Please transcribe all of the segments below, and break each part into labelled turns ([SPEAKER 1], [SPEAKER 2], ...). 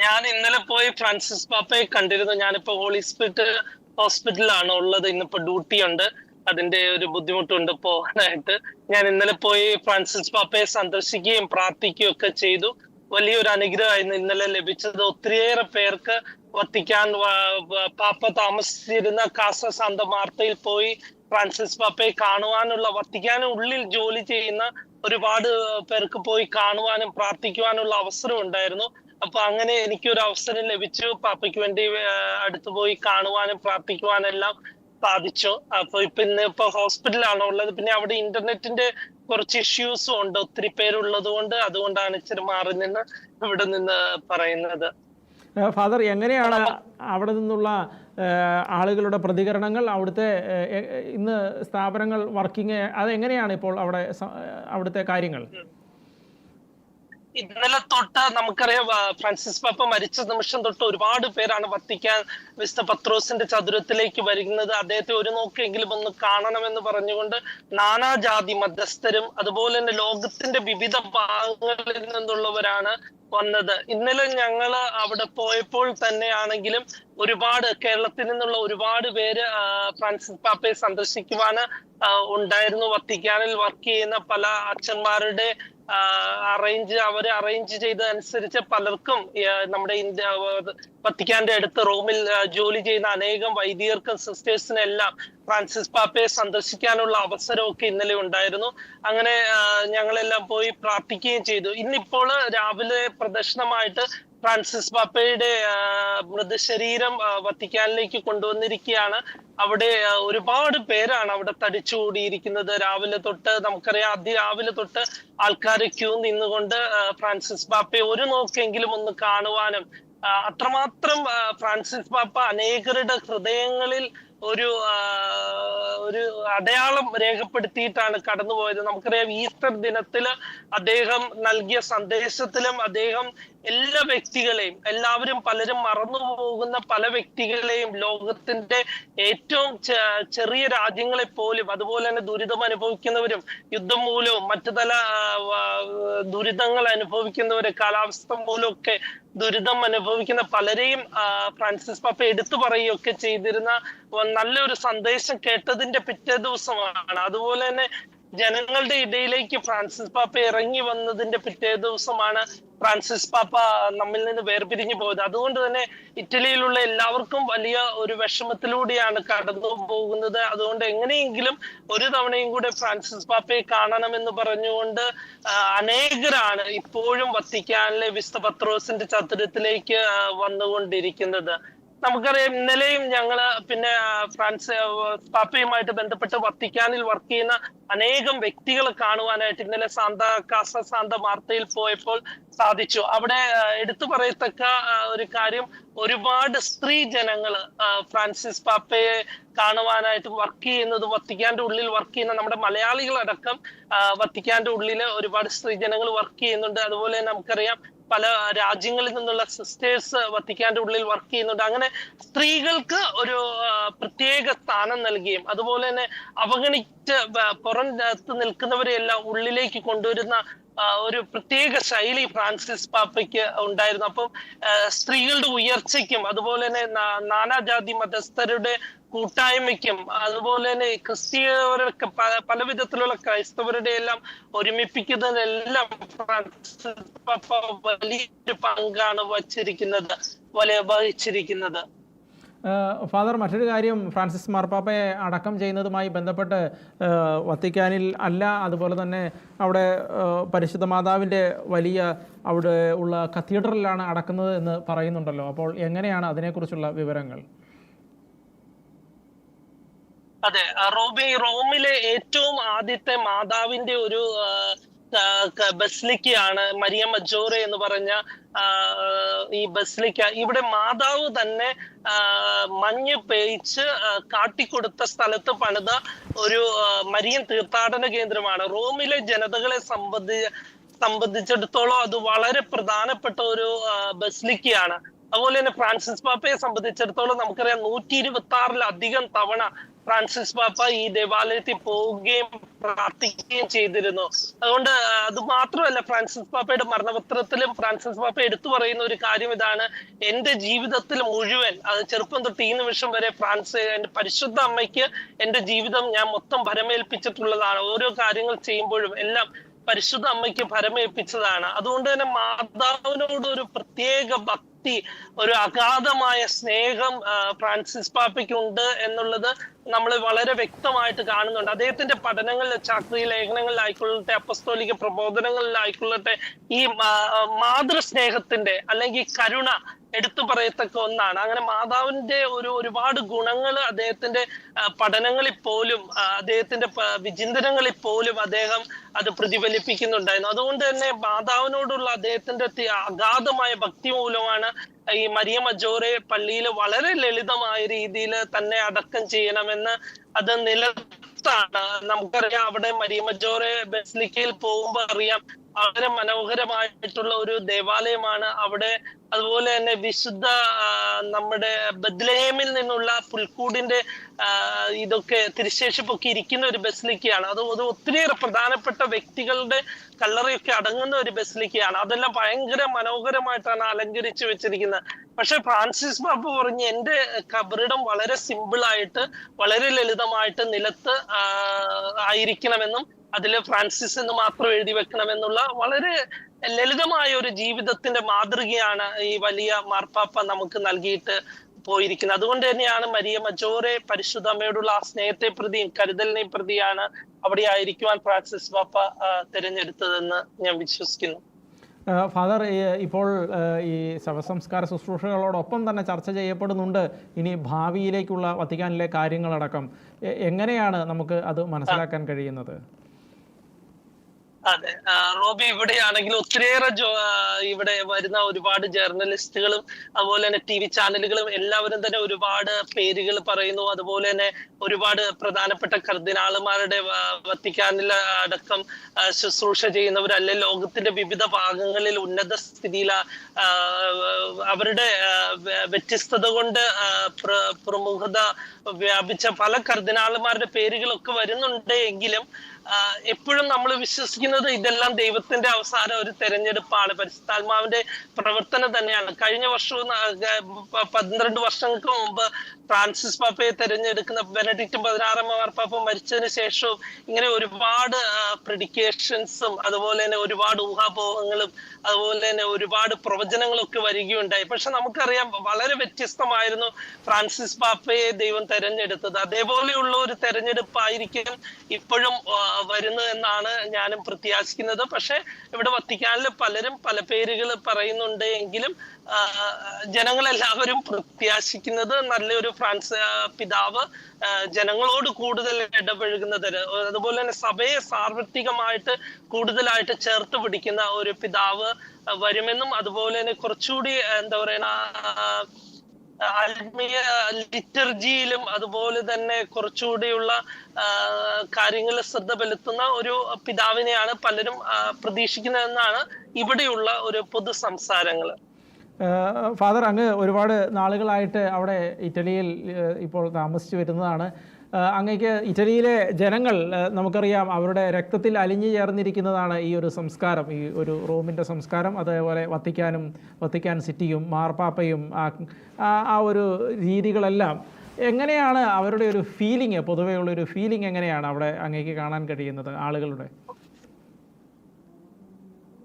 [SPEAKER 1] ഞാൻ ഇന്നലെ പോയി ഫ്രാൻസിസ് പാപ്പയെ കണ്ടിരുന്നു. ഞാനിപ്പോ ഹോളി സ്പിരിറ്റ് ഹോസ്പിറ്റലിലാണ് ഉള്ളത്. ഇന്നിപ്പോ ഡ്യൂട്ടി ഉണ്ട്. അതിന്റെ ഒരു ബുദ്ധിമുട്ടുണ്ട് പോകാനായിട്ട്. ഞാൻ ഇന്നലെ പോയി ഫ്രാൻസിസ് പാപ്പയെ സന്ദർശിക്കുകയും പ്രാർത്ഥിക്കുകയും ഒക്കെ ചെയ്തു. വലിയൊരു അനുഗ്രഹമായിരുന്നു ഇന്നലെ ലഭിച്ചത്. ഒത്തിരിയേറെ പേർക്ക് വത്തിക്കാൻ പാപ്പ താമസിച്ചിരുന്ന കാസ സാന്ത മാർത്തയിൽ പോയി ഫ്രാൻസിസ് പാപ്പയെ കാണുവാനുള്ള വത്തിക്കാനും ഉള്ളിൽ ജോലി ചെയ്യുന്ന ഒരുപാട് പേർക്ക് പോയി കാണുവാനും പ്രാർത്ഥിക്കുവാനുള്ള അവസരം ഉണ്ടായിരുന്നു. അപ്പൊ അങ്ങനെ എനിക്ക് ഒരു അവസരം ലഭിച്ചു. പാപ്പയ്ക്ക് വേണ്ടി അടുത്തു പോയി കാണുവാനും പ്രാർത്ഥിക്കുവാനും എല്ലാം സാധിച്ചു. അപ്പൊ ഇപ്പൊ ഇന്ന് ഇപ്പൊ ഹോസ്പിറ്റലാണ് ഉള്ളത്. പിന്നെ അവിടെ ഇന്റർനെറ്റിന്റെ കുറച്ച് ഇഷ്യൂസും ഉണ്ട്. ഒത്തിരി പേരുള്ളത് കൊണ്ട് അതുകൊണ്ടാണ് ഇച്ചിരി മാറി നിന്ന് ഇവിടെ നിന്ന് പറയുന്നത്.
[SPEAKER 2] ഫാദർ എങ്ങനെയാണ് അവിടെ നിന്നുള്ള ആളുകളുടെ പ്രതികരണങ്ങൾ? അവിടുത്തെ ഇന്ന് സ്ഥാപനങ്ങൾ വർക്കിംഗ് അതെങ്ങനെയാണ് ഇപ്പോൾ അവിടെ അവിടുത്തെ കാര്യങ്ങൾ?
[SPEAKER 1] ഇന്നലെ തൊട്ട് നമുക്കറിയാം ഫ്രാൻസിസ് പാപ്പ മരിച്ച നിമിഷം തൊട്ട് ഒരുപാട് പേരാണ് വത്തിക്കാൻ മിസ്റ്റർ പത്രോസിന്റെ ചതുരത്തിലേക്ക് വരുന്നത്. അദ്ദേഹത്തെ ഒരു നോക്കെങ്കിലും ഒന്ന് കാണണമെന്ന് പറഞ്ഞുകൊണ്ട് നാനാജാതി മധ്യസ്ഥരും അതുപോലെ തന്നെ ലോകത്തിന്റെ വിവിധ ഭാഗങ്ങളിൽ നിന്നുള്ളവരാണ് വന്നത്. ഇന്നലെ ഞങ്ങൾ അവിടെ പോയപ്പോൾ തന്നെയാണെങ്കിലും ഒരുപാട് കേരളത്തിൽ നിന്നുള്ള ഒരുപാട് പേര് ഫ്രാൻസിസ് പാപ്പയെ സന്ദർശിക്കുവാൻ ഉണ്ടായിരുന്നു. വത്തിക്കാനിൽ വർക്ക് ചെയ്യുന്ന പല അച്ഛന്മാരുടെ അറേഞ്ച് അവർ അറേഞ്ച് ചെയ്തതനുസരിച്ച് പലർക്കും നമ്മുടെ ഇന്ത്യ വത്തിക്കാന്റെ അടുത്ത് റോമിൽ ജോലി ചെയ്യുന്ന അനേകം വൈദികർക്കും സിസ്റ്റേഴ്സിനും എല്ലാം ഫ്രാൻസിസ് പാപ്പയെ സന്ദർശിക്കാനുള്ള അവസരമൊക്കെ ഇന്നലെ ഉണ്ടായിരുന്നു. അങ്ങനെ ഞങ്ങളെല്ലാം പോയി പ്രാർത്ഥിക്കുകയും ചെയ്തു. ഇന്നിപ്പോൾ രാവിലെ പ്രദർശനമായിട്ട് ഫ്രാൻസിസ് പാപ്പയുടെ മൃതശരീരം വത്തിക്കാനിലേക്ക് കൊണ്ടുവന്നിരിക്കുകയാണ്. അവിടെ ഒരുപാട് പേരാണ് അവിടെ തടിച്ചുകൂടിയിരിക്കുന്നത്. രാവിലെ തൊട്ട് നമുക്കറിയാം അതിരാവിലെ തൊട്ട് ആൾക്കാർ ക്യൂ നിന്നുകൊണ്ട് ഫ്രാൻസിസ് പാപ്പയെ ഒരു നോക്കെങ്കിലും ഒന്ന് കാണുവാനും അത്രമാത്രം ഫ്രാൻസിസ് പാപ്പ അനേകരുടെ ഹൃദയങ്ങളിൽ ഒരു ഒരു അടയാളം രേഖപ്പെടുത്തിയിട്ടാണ് കടന്നുപോയത്. നമുക്കറിയാം ഈസ്റ്റർ ദിനത്തിൽ അദ്ദേഹം നൽകിയ സന്ദേശത്തിലും അദ്ദേഹം എല്ലാ വ്യക്തികളെയും എല്ലാവരും പലരും മറന്നു പോകുന്ന പല വ്യക്തികളെയും ലോകത്തിന്റെ ഏറ്റവും ചെറിയ രാജ്യങ്ങളെ പോലും അതുപോലെ തന്നെ ദുരിതം അനുഭവിക്കുന്നവരും യുദ്ധം മൂലവും മറ്റു തല ദുരിതങ്ങൾ അനുഭവിക്കുന്നവര് കാലാവസ്ഥ മൂലമൊക്കെ ദുരിതം അനുഭവിക്കുന്ന പലരെയും ഫ്രാൻസിസ് പാപ്പ എടുത്തു പറയുകയൊക്കെ ചെയ്തിരുന്ന നല്ലൊരു സന്ദേശം കേട്ടതിന്റെ പിറ്റേ ദിവസമാണ്. അതുപോലെ തന്നെ ജനങ്ങളുടെ ഇടയിലേക്ക് ഫ്രാൻസിസ് പാപ്പ ഇറങ്ങി വന്നതിന്റെ പിറ്റേ ദിവസമാണ് ഫ്രാൻസിസ് പാപ്പ നമ്മിൽ നിന്ന് വേർപിരിഞ്ഞു പോയത്. അതുകൊണ്ട് തന്നെ ഇറ്റലിയിലുള്ള എല്ലാവർക്കും വലിയ ഒരു വിഷമത്തിലൂടെയാണ് കടന്നു പോകുന്നത്. അതുകൊണ്ട് എങ്ങനെയെങ്കിലും ഒരു തവണയും കൂടെ ഫ്രാൻസിസ് പാപ്പയെ കാണണമെന്ന് പറഞ്ഞുകൊണ്ട് അനേകരാണ് ഇപ്പോഴും വത്തിക്കാനിലെ വിസ്ത പത്രോസിന്റെ ചതുരത്തിലേക്ക് വന്നുകൊണ്ടിരിക്കുന്നത്. നമുക്കറിയാം ഇന്നലെയും ഞങ്ങൾ പിന്നെ ഫ്രാൻസ് പാപ്പയുമായിട്ട് ബന്ധപ്പെട്ട് വത്തിക്കാനിൽ വർക്ക് ചെയ്യുന്ന അനേകം വ്യക്തികളെ കാണുവാനായിട്ട് ഇന്നലെ സാന്ത കാസ സാന്ത വാർത്തയിൽ പോയപ്പോൾ സാധിച്ചു. അവിടെ എടുത്തു പറയത്തക്ക ഒരു കാര്യം ഒരുപാട് സ്ത്രീ ജനങ്ങൾ ഫ്രാൻസിസ് പാപ്പയെ കാണുവാനായിട്ട് വർക്ക് ചെയ്യുന്നത് വത്തിക്കാന്റെ ഉള്ളിൽ വർക്ക് ചെയ്യുന്ന നമ്മുടെ മലയാളികളടക്കം വത്തിക്കാന്റെ ഉള്ളിൽ ഒരുപാട് സ്ത്രീ ജനങ്ങൾ വർക്ക് ചെയ്യുന്നുണ്ട്. അതുപോലെ നമുക്കറിയാം പല രാജ്യങ്ങളിൽ നിന്നുള്ള സിസ്റ്റേഴ്സ് വത്തിക്കാന്റെ ഉള്ളിൽ വർക്ക് ചെയ്യുന്നുണ്ട്. അങ്ങനെ സ്ത്രീകൾക്ക് ഒരു പ്രത്യേക സ്ഥാനം നൽകുകയും അതുപോലെ തന്നെ അവഗണിച്ച് പുറം നിൽക്കുന്നവരെയെല്ലാം ഉള്ളിലേക്ക് കൊണ്ടുവരുന്ന ഒരു പ്രത്യേക ശൈലി ഫ്രാൻസിസ് പാപ്പയ്ക്ക് ഉണ്ടായിരുന്നു. അപ്പം സ്ത്രീകളുടെ ഉയർച്ചയ്ക്കും അതുപോലെ തന്നെ നാനാജാതി മതസ്ഥരുടെ കൂട്ടായ്മയ്ക്കും അതുപോലെ തന്നെ ക്രിസ്തീയവരൊക്കെ പല വിധത്തിലുള്ള ക്രൈസ്തവരുടെ എല്ലാം ഒരുമിപ്പിക്കുന്നതിനെല്ലാം ഫ്രാൻസിസ് പാപ്പ വലിയൊരു പങ്കാണ് വച്ചിരിക്കുന്നത് വഹിച്ചിരിക്കുന്നത്.
[SPEAKER 2] ഫാദർ മറ്റൊരു കാര്യം ഫ്രാൻസിസ് മാർപ്പാപ്പയെ അടക്കം ചെയ്യുന്നതുമായി ബന്ധപ്പെട്ട് വത്തിക്കാനിൽ അല്ല അതുപോലെ തന്നെ അവിടെ പരിശുദ്ധ മാതാവിന്റെ വലിയ അവിടെ ഉള്ള കത്തീഡ്രലിലാണ് അടക്കുന്നത് എന്ന് പറയുന്നുണ്ടല്ലോ. അപ്പോൾ എങ്ങനെയാണ് അതിനെക്കുറിച്ചുള്ള വിവരങ്ങൾ?
[SPEAKER 1] അതെ റോബി റോമിലെ ഏറ്റവും ആദ്യത്തെ മാതാവിന്റെ ഒരു ബസ്ലിക്കയാണ് മരിയ മജോറ എന്ന് പറഞ്ഞ ഈ ബസ്ലിക്ക. ഇവിടെ മാതാവ് തന്നെ മഞ്ഞ് പേയിച്ച് കാട്ടിക്കൊടുത്ത സ്ഥലത്ത് പണിത ഒരു മരിയൻ തീർത്ഥാടന കേന്ദ്രമാണ്. റോമിലെ ജനതകളെ സംബന്ധി സംബന്ധിച്ചിടത്തോളം അത് വളരെ പ്രധാനപ്പെട്ട ഒരു ബസ്ലിക്കയാണ്. അതുപോലെ തന്നെ ഫ്രാൻസിസ് പാപ്പയെ സംബന്ധിച്ചിടത്തോളം നമുക്കറിയാം നൂറ്റി ഇരുപത്തി ആറിലധികം തവണ ഫ്രാൻസിസ് പാപ്പ ഈ ദേവാലയത്തിൽ പോവുകയും പ്രാർത്ഥിക്കുകയും ചെയ്തിരുന്നു. അതുകൊണ്ട് അത് മാത്രമല്ല ഫ്രാൻസിസ് പാപ്പയുടെ മരണപത്രത്തിലും ഫ്രാൻസിസ് പാപ്പ എടുത്തു പറയുന്ന ഒരു കാര്യം ഇതാണ്. എന്റെ ജീവിതത്തിൽ മുഴുവൻ അത് ചെറുപ്പം തൊട്ട് ഈ നിമിഷം വരെ ഫ്രാൻസ് എന്റെ പരിശുദ്ധ അമ്മയ്ക്ക് എന്റെ ജീവിതം ഞാൻ മൊത്തം ഭരമേൽപ്പിച്ചിട്ടുള്ളതാണ്. ഓരോ കാര്യങ്ങൾ ചെയ്യുമ്പോഴും എല്ലാം പരിശുദ്ധ അമ്മയ്ക്ക് ഭരമേൽപ്പിച്ചതാണ്. അതുകൊണ്ട് തന്നെ മാതാവിനോട് ഒരു പ്രത്യേക ഭക്തി ഒരു അഗാധമായ സ്നേഹം ഫ്രാൻസിസ് പാപ്പയ്ക്ക് ഉണ്ട് എന്നുള്ളത് നമ്മൾ വളരെ വ്യക്തമായിട്ട് കാണുന്നുണ്ട്. അദ്ദേഹത്തിന്റെ പഠനങ്ങളിൽ ചാക്രി ലേഖനങ്ങളിലായിക്കൊള്ളട്ടെ അപ്പസ്തോലിക പ്രബോധനങ്ങളിലായിക്കൊള്ളട്ടെ ഈ മാതൃസ്നേഹത്തിന്റെ അല്ലെങ്കിൽ കരുണ എടുത്തു പറയത്തക്ക ഒന്നാണ്. അങ്ങനെ മാതാവിന്റെ ഒരു ഒരുപാട് ഗുണങ്ങൾ അദ്ദേഹത്തിന്റെ പഠനങ്ങളിൽ പോലും അദ്ദേഹത്തിന്റെ വിചിന്തനങ്ങളിൽ പോലും അദ്ദേഹം അത് പ്രതിഫലിപ്പിക്കുന്നുണ്ടായിരുന്നു. അതുകൊണ്ട് തന്നെ മാതാവിനോടുള്ള അദ്ദേഹത്തിന്റെ അഗാധമായ ഭക്തി മൂലമാണ് ഈ മരിയ മജോറെ പള്ളിയിൽ വളരെ ലളിതമായ രീതിയിൽ തന്നെ അടക്കം ചെയ്യണമെന്ന് അത് നിലത്താണ് നമുക്കറിയാം. അവിടെ മരിയ മജോറെ ബസ്ലിക്കയിൽ പോകുമ്പോൾ അറിയാം. വളരെ മനോഹരമായിട്ടുള്ള ഒരു ദേവാലയമാണ് അവിടെ. അതുപോലെ തന്നെ വിശുദ്ധ നമ്മുടെ ബദ്ലഹേമിൽ നിന്നുള്ള പുൽക്കൂടിന്റെ ഇതൊക്കെ തിരിശേഷിപ്പൊക്കെ ഇരിക്കുന്ന ഒരു ബസ്ലിക്കയാണ്. അത് അത് ഒത്തിരിയേറെ പ്രധാനപ്പെട്ട വ്യക്തികളുടെ കല്ലറയൊക്കെ അടങ്ങുന്ന ഒരു ബസ്ലിക്കയാണ്. അതെല്ലാം ഭയങ്കര മനോഹരമായിട്ടാണ് അലങ്കരിച്ചു വെച്ചിരിക്കുന്നത്. പക്ഷെ ഫ്രാൻസിസ് ബാബു പറഞ്ഞ് എന്റെ കബറിടം വളരെ സിമ്പിൾ ആയിട്ട് വളരെ ലളിതമായിട്ട് നിലത്ത് ആയിരിക്കണമെന്നും അതിൽ ഫ്രാൻസിസ് എന്ന് മാത്രം എഴുതി വെക്കണമെന്നുള്ള വളരെ ലളിതമായ ഒരു ജീവിതത്തിന്റെ മാതൃകയാണ് ഈ വലിയ മാർപ്പാപ്പ നമുക്ക് നൽകിയിട്ട് പോയിരിക്കുന്നത്. അതുകൊണ്ട് തന്നെയാണ് മരിയ മജോറെ പരിശുദ്ധ അമ്മയോടുള്ള ആ സ്നേഹത്തെ പ്രതിയും കരുതലിനെ പ്രതിയാണ് അവിടെ ആയിരിക്കുവാൻ ഫ്രാൻസിസ് പാപ്പ തിരഞ്ഞെടുത്തതെന്ന് ഞാൻ വിശ്വസിക്കുന്നു.
[SPEAKER 2] ഫാദർ ഇപ്പോൾ ഈ ശവസംസ്കാര ശുശ്രൂഷകളോടൊപ്പം തന്നെ ചർച്ച ചെയ്യപ്പെടുന്നുണ്ട്. ഇനി ഭാവിയിലേക്കുള്ള വത്തിക്കാനിലെ കാര്യങ്ങളടക്കം. എങ്ങനെയാണ് നമുക്ക് അത് മനസ്സിലാക്കാൻ കഴിയുന്നത്?
[SPEAKER 1] അതെ. റോബി ഇവിടെയാണെങ്കിൽ ഒത്തിരിയേറെ ഇവിടെ വരുന്ന ഒരുപാട് ജേർണലിസ്റ്റുകളും അതുപോലെ തന്നെ ടി വി ചാനലുകളും എല്ലാവരും തന്നെ ഒരുപാട് പേരുകൾ പറയുന്നു. അതുപോലെ തന്നെ ഒരുപാട് പ്രധാനപ്പെട്ട കർദിനാളുമാരുടെ വത്തിക്കാനിൽ അടക്കം ശുശ്രൂഷ ചെയ്യുന്നവരല്ല? ലോകത്തിന്റെ വിവിധ ഭാഗങ്ങളിൽ ഉന്നത സ്ഥിതിയിൽ അവരുടെ വ്യത്യസ്തത കൊണ്ട് പ്രമുഖത വ്യാപിച്ച പല കർദിനാളുമാരുടെ പേരുകളൊക്കെ വരുന്നുണ്ട് എങ്കിലും എപ്പോഴും നമ്മൾ വിശ്വസിക്കുന്നത് ഇതെല്ലാം ദൈവത്തിന്റെ അവസാന ഒരു തെരഞ്ഞെടുപ്പാണ്. പരിശുദ്ധാത്മാവിന്റെ പ്രവർത്തനം തന്നെയാണ്. കഴിഞ്ഞ വർഷവും പന്ത്രണ്ട് വർഷങ്ങൾക്ക് മുമ്പ് ഫ്രാൻസിസ് പാപ്പയെ തെരഞ്ഞെടുക്കുന്ന ബെനഡിക്റ്റും പതിനാറാം മാർപ്പാപ്പ മരിച്ചതിന് ശേഷവും ഇങ്ങനെ ഒരുപാട് പ്രിഡിക്കേഷൻസും അതുപോലെ തന്നെ ഒരുപാട് ഊഹാപോഹങ്ങളും അതുപോലെ തന്നെ ഒരുപാട് പ്രവചനങ്ങളൊക്കെ വരികയുണ്ടായി. പക്ഷെ നമുക്കറിയാം വളരെ വ്യത്യസ്തമായിരുന്നു ഫ്രാൻസിസ് പാപ്പയെ ദൈവം തെരഞ്ഞെടുത്തത്. അതേപോലെയുള്ള ഒരു തെരഞ്ഞെടുപ്പായിരിക്കും ഇപ്പോഴും വരുന്നത് എന്നാണ് ഞാനും പ്രത്യാശിക്കുന്നത്. പക്ഷെ ഇവിടെ വത്തിക്കാനിൽ പലരും പല പേരുകൾ പറയുന്നുണ്ട് എങ്കിലും ജനങ്ങളെല്ലാവരും പ്രത്യാശിക്കുന്നത് നല്ലൊരു ഫ്രാൻസ് പിതാവ് ജനങ്ങളോട് കൂടുതൽ ഇടപഴകുന്നത് അതുപോലെ തന്നെ സഭയെ സാർവത്രികമായിട്ട് കൂടുതലായിട്ട് ചേർത്ത് പിടിക്കുന്ന ഒരു പിതാവ് വരുമെന്നും അതുപോലെ തന്നെ കുറച്ചുകൂടി എന്താ പറയണ ആ, ആത്മീയ ലിറ്റർജിയിലും അതുപോലെ തന്നെ കുറച്ചുകൂടിയുള്ള കാര്യങ്ങളിൽ ശ്രദ്ധ പെലുത്തുന്ന ഒരു പിതാവിനെയാണ് പലരും പ്രതീക്ഷിക്കുന്നതെന്നാണ് ഇവിടെയുള്ള ഒരു പൊതു സംസാരങ്ങൾ
[SPEAKER 2] ഫാദർ അങ്ങ് ഒരുപാട് നാളുകളായിട്ട് അവിടെ ഇറ്റലിയിൽ ഇപ്പോൾ താമസിച്ചു വരുന്നതാണ്. ഏഹ് അങ്ങയ്ക്ക് ഇറ്റലിയിലെ ജനങ്ങൾ നമുക്കറിയാം അവരുടെ രക്തത്തിൽ അലിഞ്ഞു ചേർന്നിരിക്കുന്നതാണ് ഈ ഒരു സംസ്കാരം ഈ ഒരു റോമിന്റെ സംസ്കാരം. അതേപോലെ വത്തിക്കാനും വത്തിക്കാൻ സിറ്റിയും മാർപ്പാപ്പയും ആ- ഒരു രീതികളെല്ലാം എങ്ങനെയാണ് അവരുടെ ഒരു ഫീലിംഗ് പൊതുവെയുള്ള ഒരു ഫീലിംഗ് എങ്ങനെയാണ് അവിടെ അങ്ങേക്ക് കാണാൻ കഴിയുന്നത് ആളുകളുടെ?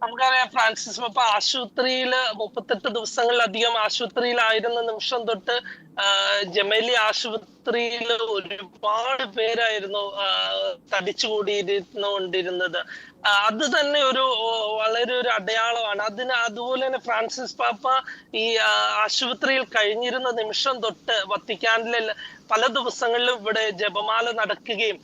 [SPEAKER 1] നമുക്കറിയാം ഫ്രാൻസിസ് പപ്പ ആശുപത്രിയിൽ മുപ്പത്തെട്ട് ദിവസങ്ങളിലധികം ആശുപത്രിയിലായിരുന്ന നിമിഷം തൊട്ട് ജമേലി ജമേലി ആശുപത്രിയിൽ ഒരുപാട് പേരായിരുന്നു തടിച്ചുകൂടിയിരുന്നുകൊണ്ടിരുന്നത്. അത് തന്നെ ഒരു വളരെ ഒരു അടയാളമാണ്. അതിന് അതുപോലെ തന്നെ ഫ്രാൻസിസ് പാപ്പ ഈ ആശുപത്രിയിൽ കഴിഞ്ഞിരുന്ന നിമിഷം തൊട്ട് വത്തിക്കാനിലെ പല ദിവസങ്ങളിലും ഇവിടെ ജപമാല നടക്കുകയും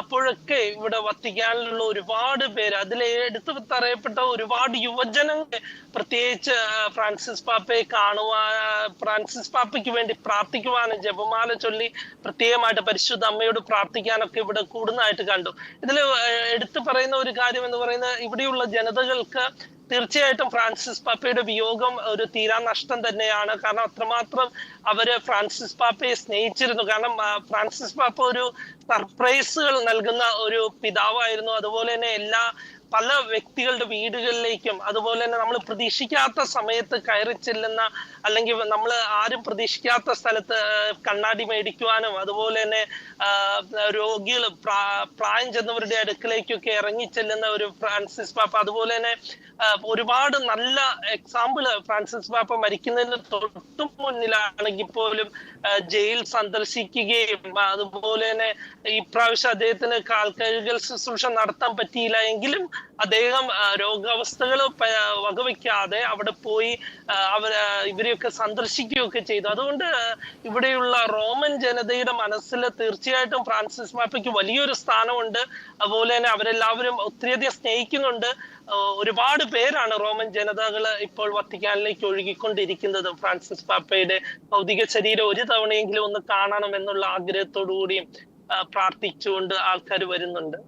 [SPEAKER 1] അപ്പോഴൊക്കെ ഇവിടെ വത്തിക്കാനിലുള്ള ഒരുപാട് പേര് അതിൽ എടുത്തു പറയപ്പെട്ട ഒരുപാട് യുവജനങ്ങൾ പ്രത്യേകിച്ച് ഫ്രാൻസിസ് പാപ്പയെ കാണുവാൻ ഫ്രാൻസിസ് പാപ്പയ്ക്ക് വേണ്ടി പ്രാർത്ഥിക്കുവാനും ജപമാല ചൊല്ലി പ്രത്യേകമായിട്ട് പരിശുദ്ധ അമ്മയോട് പ്രാർത്ഥിക്കാനൊക്കെ ഇവിടെ കൂടുന്നതായിട്ട് കണ്ടു. ഇതിൽ എടുത്തു പറയുന്ന ഒരു കാര്യം എന്ന് പറയുന്നത് ഇവിടെയുള്ള ജനതകൾക്ക് തീർച്ചയായിട്ടും ഫ്രാൻസിസ് പാപ്പയുടെ വിയോഗം ഒരു തീരാ നഷ്ടം തന്നെയാണ്. കാരണം അത്രമാത്രം അവർ ഫ്രാൻസിസ് പാപ്പയെ സ്നേഹിച്ചിരുന്നു. കാരണം ഫ്രാൻസിസ് പാപ്പ ഒരു സർപ്രൈസുകൾ നൽകുന്ന ഒരു പിതാവായിരുന്നു. അതുപോലെ തന്നെ എല്ലാ പല വ്യക്തികളുടെ വീടുകളിലേക്കും അതുപോലെ തന്നെ നമ്മൾ പ്രതീക്ഷിക്കാത്ത സമയത്ത് കയറി ചെല്ലുന്ന അല്ലെങ്കിൽ നമ്മൾ ആരും പ്രതീക്ഷിക്കാത്ത സ്ഥലത്ത് കണ്ണാടി മേടിക്കുവാനും അതുപോലെ തന്നെ രോഗികൾ പ്രായം ചെന്നവരുടെ അടുക്കിലേക്കൊക്കെ ഇറങ്ങി ചെല്ലുന്ന ഒരു ഫ്രാൻസിസ് പാപ്പ അതുപോലെ തന്നെ ഒരുപാട് നല്ല എക്സാമ്പിൾ ഫ്രാൻസിസ് പാപ്പ മരിക്കുന്നതിന് തൊട്ടു മുന്നിലാണെങ്കിൽ പോലും ജയിൽ സന്ദർശിക്കുകയും അതുപോലെ തന്നെ ഇപ്രാവശ്യം അദ്ദേഹത്തിന് കാൽക്കഴുകൽ ശുശ്രൂഷ നടത്താൻ പറ്റിയില്ല എങ്കിലും അദ്ദേഹം രോഗാവസ്ഥകൾ വകവയ്ക്കാതെ അവിടെ പോയി അവർ ഇവരെയൊക്കെ സന്ദർശിക്കുകയൊക്കെ ചെയ്തു. അതുകൊണ്ട് ഇവിടെയുള്ള റോമൻ ജനതയുടെ മനസ്സിൽ തീർച്ചയായിട്ടും ഫ്രാൻസിസ് മാപ്പയ്ക്ക് വലിയൊരു സ്ഥാനമുണ്ട്. അതുപോലെ തന്നെ അവരെല്ലാവരും ഒത്തിരിയധികം സ്നേഹിക്കുന്നുണ്ട്. ഒരുപാട് പേരാണ് റോമൻ ജനതകൾ ഇപ്പോൾ വത്തിക്കാനിലേക്ക് ഒഴുകിക്കൊണ്ടിരിക്കുന്നത്. ഫ്രാൻസിസ് പാപ്പയുടെ ഭൗതിക ശരീരം ഒരു തവണയെങ്കിലും ഒന്ന് കാണണം എന്നുള്ള ആഗ്രഹത്തോടു കൂടിയും പ്രാർത്ഥിച്ചുകൊണ്ട് ആൾക്കാർ വരുന്നുണ്ട്.